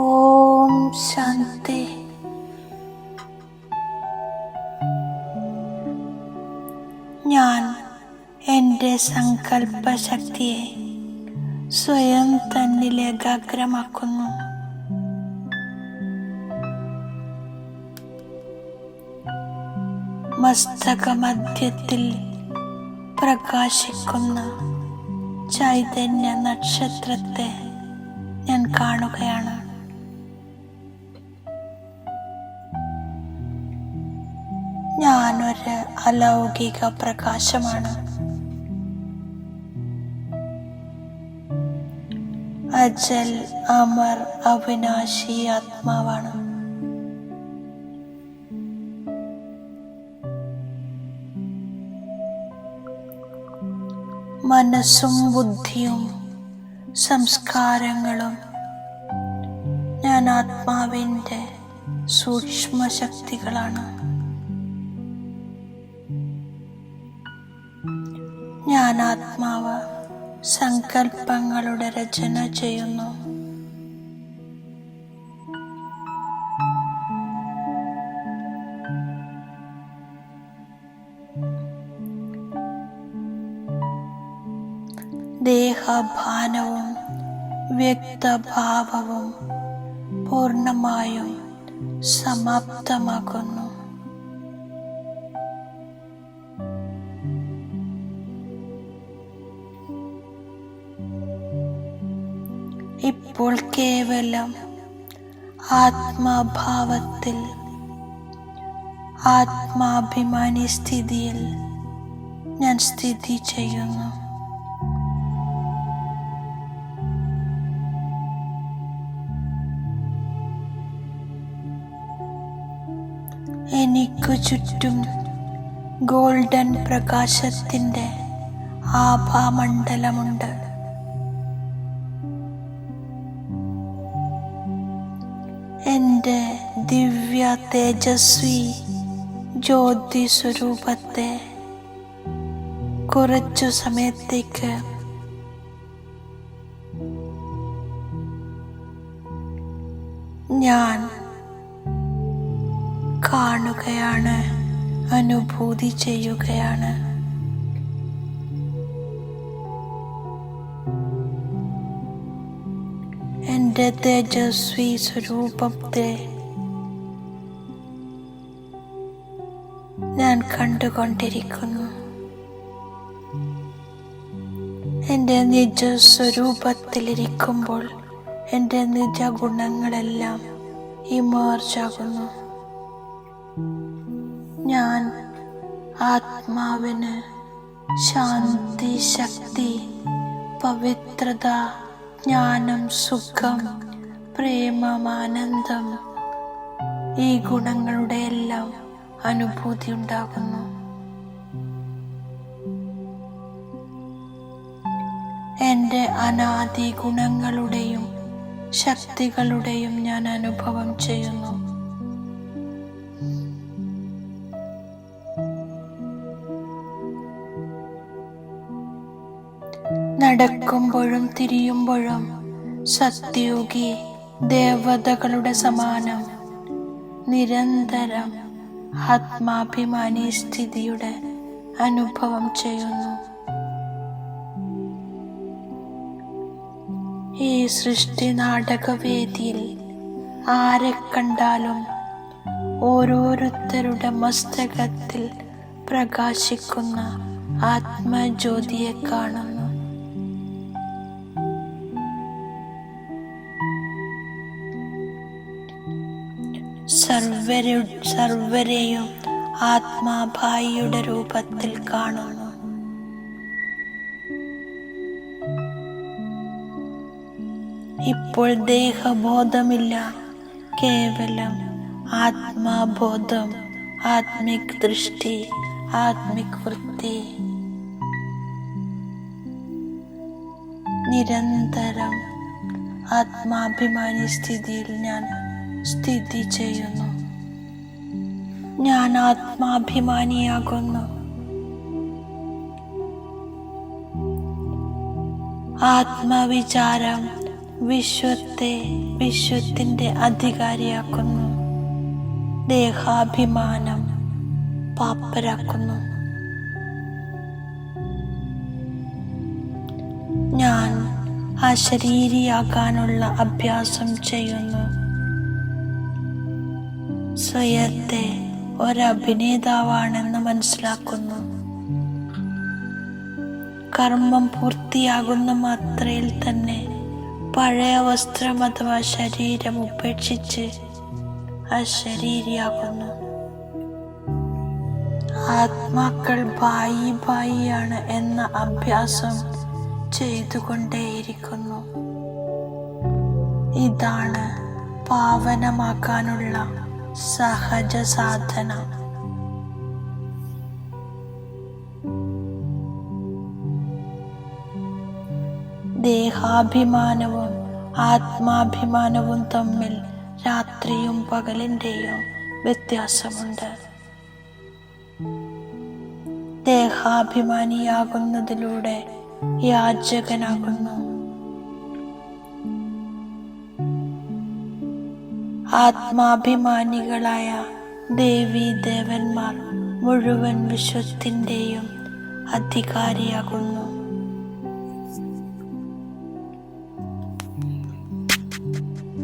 ഓം ശാന്തി ഞാൻ എന്റെ സങ്കല്പശക്തിയെ സ്വയം തന്നിൽ ഏകാഗ്രമാക്കുന്നു മസ്തകമധ്യത്തിൽ പ്രകാശിക്കുന്ന ചൈതന്യ നക്ഷത്രത്തെ ഞാൻ കാണുകയാണ്. അലൗകിക പ്രകാശമാണ്. അജൽ അമർ അവിനാശി ആത്മാവാണ്. മനസ്സും ബുദ്ധിയും സംസ്കാരങ്ങളും ഞാൻ ആത്മാവിന്റെ സൂക്ഷ്മ ഞാൻ ആത്മാവ് സങ്കല്പങ്ങളുടെ രചന ചെയ്യുന്നു. ദേഹഭാനവും വ്യക്തഭാവവും പൂർണമായും സമാപ്തമാക്കുന്നു. ഇപ്പോൾ കേവലം ആത്മാഭാവത്തിൽ ആത്മാഭിമാനി സ്ഥിതിയിൽ ഞാൻ സ്ഥിതി ചെയ്യുന്നു. എനിക്കു ചുറ്റും ഗോൾഡൻ പ്രകാശത്തിന്റെ ആഭാമണ്ഡലമുണ്ട്. എന്റെ ദിവ്യ തേജസ്വി ജ്യോതി സ്വരൂപത്തെ. കുറച്ചു സമയത്തേക്ക്. ഞാൻ കാണുകയാണ് അനുഭൂതി ചെയ്യുകയാണ്. എന്റെ തേജസ്വി സ്വരൂപത്തെ ഞാൻ കണ്ടുകൊണ്ടിരിക്കുന്നു. എന്റെ നിജസ്വരൂപത്തിലിരിക്കുമ്പോൾ എന്റെ നിജ ഗുണങ്ങളെല്ലാം ഇമേർജാകുന്നു ഞാൻ ആത്മാവിന് ശാന്തി ശക്തി പവിത്രത ജ്ഞാനം സുഖം പ്രേമം ആനന്ദം ഈ ഗുണങ്ങളുടെ എല്ലാം അനുഭൂതി ഉണ്ടാകുന്നു. എന്റെ അനാദി ഗുണങ്ങളുടെയും ശക്തികളുടെയും ഞാൻ അനുഭവം ചെയ്യുന്നു. നടക്കുമ്പോഴും തിരിയുമ്പോഴും സത്യോഗി ദേവതകളുടെ സമാനം. നിരന്തരം ആത്മാഭിമാനി സ്ഥിതിയുടെ അനുഭവം ചെയ്യുന്നു. ഈ സൃഷ്ടി നാടകവേദിയിൽ ആരെ കണ്ടാലും ഓരോരുത്തരുടെ മസ്തകത്തിൽ പ്രകാശിക്കുന്ന ആത്മജ്യോതിയെ കാണുന്നു. സർവരു സർവരെയും ആത്മാഭായിയുടെ രൂപത്തിൽ കാണുന്നു. ഇപ്പോൾ ദേഹബോധമില്ല കേവലം ആത്മാബോധം ആത്മിക് ദൃഷ്ടി ആത്മിക് വൃത്തി. നിരന്തരം ആത്മാഭിമാനി സ്ഥിതിയിൽ ഞാൻ സ്ഥിതി ചെയ്യുന്നു ഞാൻ ആത്മാഭിമാനിയാകുന്നു. ആത്മവിചാരം വിശ്വത്തെ വിശ്വത്തിന്റെ അധികാരിയാക്കുന്നു. ദേഹാഭിമാനം പാപ്പരാക്കുന്നു. ഞാൻ അശരീരിയാകാനുള്ള അഭ്യാസം ചെയ്യുന്നു. സ്വയത്തെ ഒരഭിനേതാവാണെന്ന് മനസ്സിലാക്കുന്നു. കർമ്മം പൂർത്തിയാകുന്ന മാത്രയിൽ തന്നെ പഴയ വസ്ത്രം അഥവാ ശരീരം ഉപേക്ഷിച്ച് അശരീരിയാകുന്നു ആത്മാക്കൾ ബായി ബായിയാണ് എന്ന അഭ്യാസം ചെയ്തുകൊണ്ടേയിരിക്കുന്നു. ഇതാണ് പാവനമാക്കാനുള്ള സഹജ സാധന ദേഹാഭിമാനവും ആത്മാഭിമാനവും തമ്മിൽ രാത്രിയും പകലിന്റെയും വ്യത്യാസമുണ്ട്. ദേഹാഭിമാനിയാകുന്നതിലൂടെ യാചകനാകുന്നു. ആത്മാഭിമാനികളായ ദേവി ദേവന്മാർ മുഴുവൻ വിശ്വത്തിന്റെയും അധികാരിയാകുന്നു.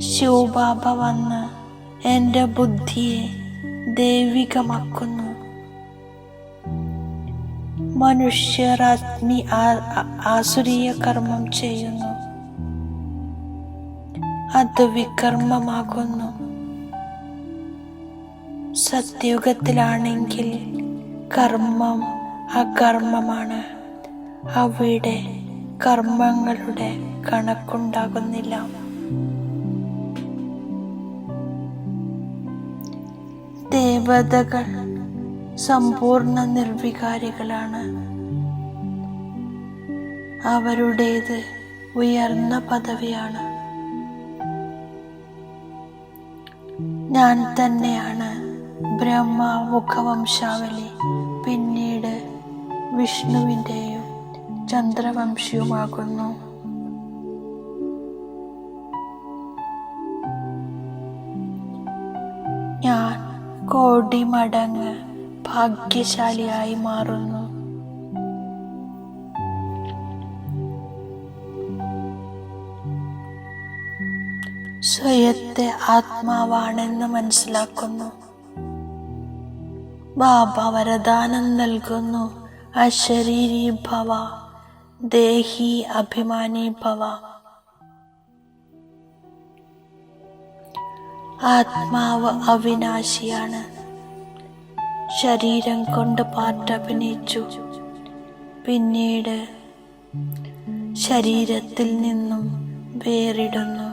ശിവബാബ വന്ന് എന്റെ ബുദ്ധിയെ ദൈവികമാക്കുന്നു. മനുഷ്യർ ആസുരീയ കർമ്മം ചെയ്യുന്നു. അത് വികർമ്മമാകുന്നു. സത്യുഗത്തിലാണെങ്കിൽ കർമ്മം അകർമ്മമാണ്. അവിടെ കർമ്മങ്ങളുടെ കണക്കുണ്ടാകുന്നില്ല. ദേവതകൾ സമ്പൂർണ നിർവികാരികളാണ്. അവരുടേത് ഉയർന്ന പദവിയാണ്. ഞാൻ തന്നെയാണ് ബ്രഹ്മ മുഖവംശാവലി. പിന്നീട് വിഷ്ണുവിന്റെയും ചന്ദ്രവംശിയുമാകുന്നു. ഞാൻ കോടി മടങ്ങ് ഭാഗ്യശാലിയായി മാറുന്നു. സ്വയത്തെ ആത്മാവാണെന്ന് മനസ്സിലാക്കുന്നു. ബാബ വരദാനം നൽകുന്നു. അശരീരി ഭവ ദേഹി അഭിമാനി ഭവ. ആത്മാവ് അവിനാശിയാണ്. ശരീരം കൊണ്ട് പാട്ടഭിനയിച്ചു പിന്നീട് ശരീരത്തിൽ നിന്നും വേറിടുന്നു.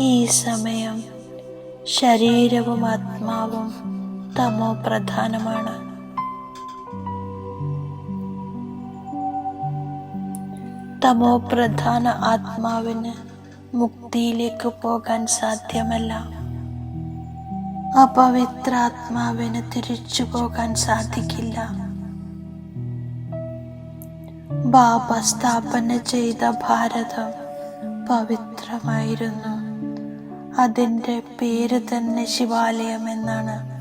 ഈ സമയം ശരീരവും ആത്മാവും തമോ പ്രധാനമാണ്. തമോ പ്രധാന ആത്മാവിന് മുക്തിയിലേക്ക് പോകാൻ സാധ്യമല്ല. അപവിത്ര ആത്മാവിന് തിരിച്ചു പോകാൻ സാധിക്കില്ല. ബാബ സ്ഥാപന ചെയ്ത ഭാരതം പവിത്രമായിരുന്നു. അതിന്റെ പേര് തന്നെ ശിവാലയം എന്നാണ്.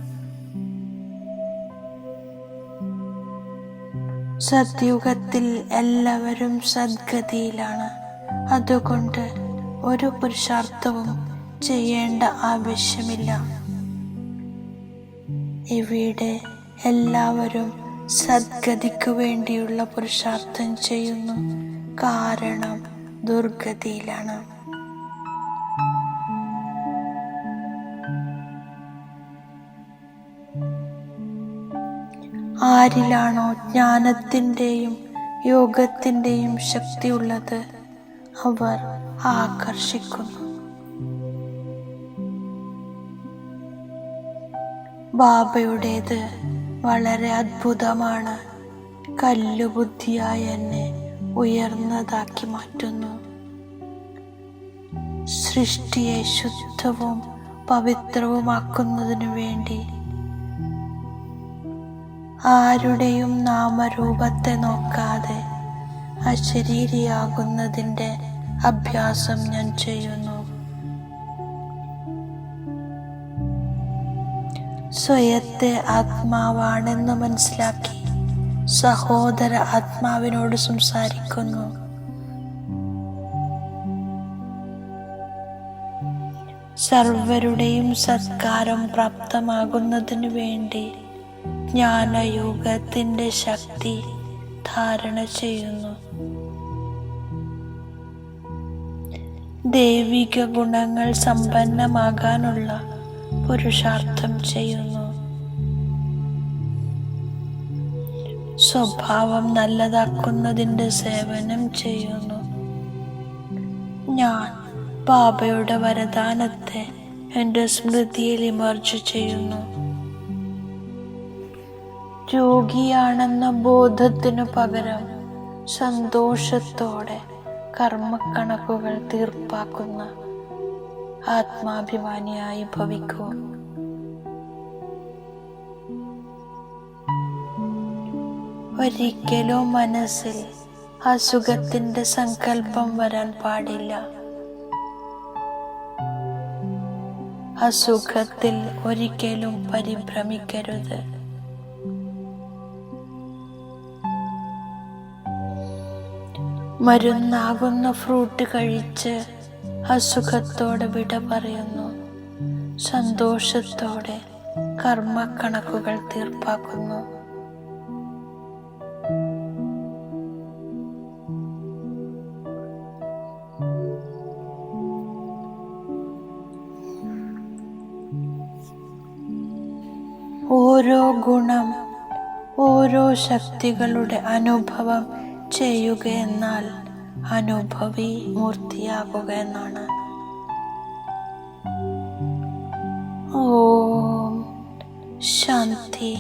സത്യുഗത്തിൽ എല്ലാവരും സദ്ഗതിയിലാണ്. അതുകൊണ്ട് ഒരു പുരുഷാർത്ഥവും ചെയ്യേണ്ട ആവശ്യമില്ല. ഇവിടെ എല്ലാവരും സദ്ഗതിക്ക് വേണ്ടിയുള്ള പുരുഷാർത്ഥം ചെയ്യുന്നു. കാരണം ദുർഗതിയിലാണ്. ആരിലാണോ ജ്ഞാനത്തിന്റെയും യോഗത്തിന്റെയും ശക്തിയുള്ളത്? അവർ ആകർഷിക്കുന്നു. ബാബയുടേത് വളരെ അത്ഭുതമാണ്. കല്ലുബുദ്ധിയായി എന്നെ ഉയർന്നതാക്കി മാറ്റുന്നു. സൃഷ്ടിയെ ശുദ്ധവും പവിത്രവുമാക്കുന്നതിനു വേണ്ടി ആരുടെയും നാമരൂപത്തെ നോക്കാതെ അശരീരിയാകുന്നതിന്റെ അഭ്യാസം ഞാൻ ചെയ്യുന്നു. സ്വയത്തെ ആത്മാവാണെന്ന് മനസ്സിലാക്കി സഹോദര ആത്മാവിനോട് സംസാരിക്കുന്നു. സർവരുടെയും സത്കാരം പ്രാപ്തമാകുന്നതിനു വേണ്ടി ജ്ഞാനയോഗത്തിന്റെ ശക്തി ധാരണ ചെയ്യുന്നു. ദൈവിക ഗുണങ്ങൾ സമ്പന്നമാകാനുള്ള പുരുഷാർത്ഥം ചെയ്യുന്നു. സ്വഭാവം നല്ലതാക്കുന്നതിന്റെ സേവനം ചെയ്യുന്നു. ഞാൻ ബാബയുടെ വരദാനത്തെ എന്റെ സ്മൃതിയിൽ ഇമർജ് ചെയ്യുന്നു. രോഗിയാണെന്ന ബോധത്തിനു പകരം സന്തോഷത്തോടെ കർമ്മക്കണക്കുകൾ തീർപ്പാക്കുന്ന ആത്മാഭിമാനിയായി ഭവിക്കൂ. ഒരിക്കലും മനസ്സിൽ അസുഖത്തിന്റെ സങ്കല്പം വരാൻ പാടില്ല. അസുഖത്തിൽ ഒരിക്കലും പരിഭ്രമിക്കരുത്. മരുന്നാകുന്ന ഫ്രൂട്ട് കഴിച്ച് അസുഖത്തോടെ വിട പറയുന്നു. സന്തോഷത്തോടെ കർമ്മക്കണക്കുകൾ തീർപ്പാക്കുന്നു. ഓരോ ഗുണം ഓരോ ശക്തികളുടെ അനുഭവം ചെയ്യുക എന്നാൽ അനുഭവി മൂർത്തിയാകുക എന്നാണ് ഓം ശാന്തി.